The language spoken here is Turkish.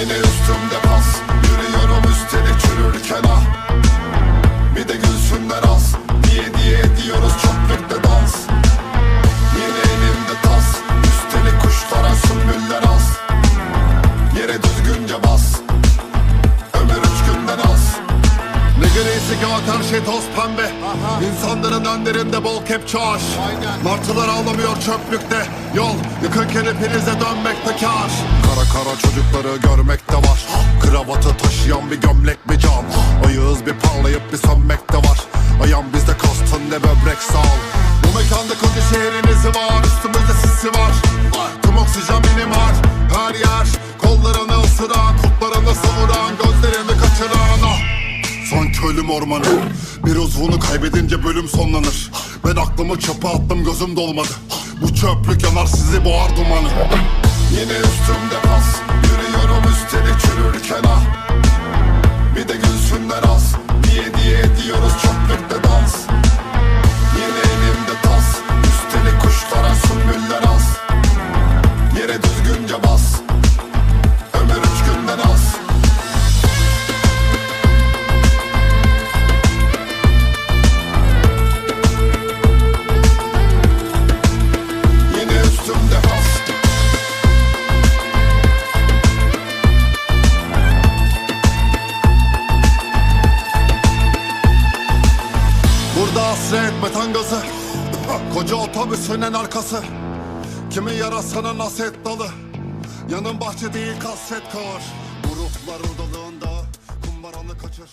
Yine üstümde pas Yürüyorum üstelik çürürken ah. Her toz pembe. İnsanların önlerinde bol kepçe aş Martılar ağlamıyor çöplükte. Yol yıkın kelepinize dönmekte kar Kara kara çocukları görmekte var. Kravatı taşıyan bir gömlek bir can Ayağız bir parlayıp bir sönmekte var. Ayağım bizde kastın ne böbrek sağ ol. Bu mekanda koca şehrin izi var Üstümüzde sisi var. Tüm oksijen benim var Her yer. Kollarını ısıran Kurtlarını savuran ah. Ölüm ormanı. Bir uzvunu kaybedince bölüm sonlanır. Ben aklımı çöpe attım gözüm dolmadı. Bu çöplük yanar sizi boğar dumanı. Yine üstümde pas Yürüyorum üstelik çürürken ah Bir de gülsünler az Diye diye ediyoruz hasret metan gazı Koca otobüsün en arkası. Kimi yarasının haset dalı Yanın bahçe değil kasvet kar. Bu ruhlar odalığında Kumbaranı kaçır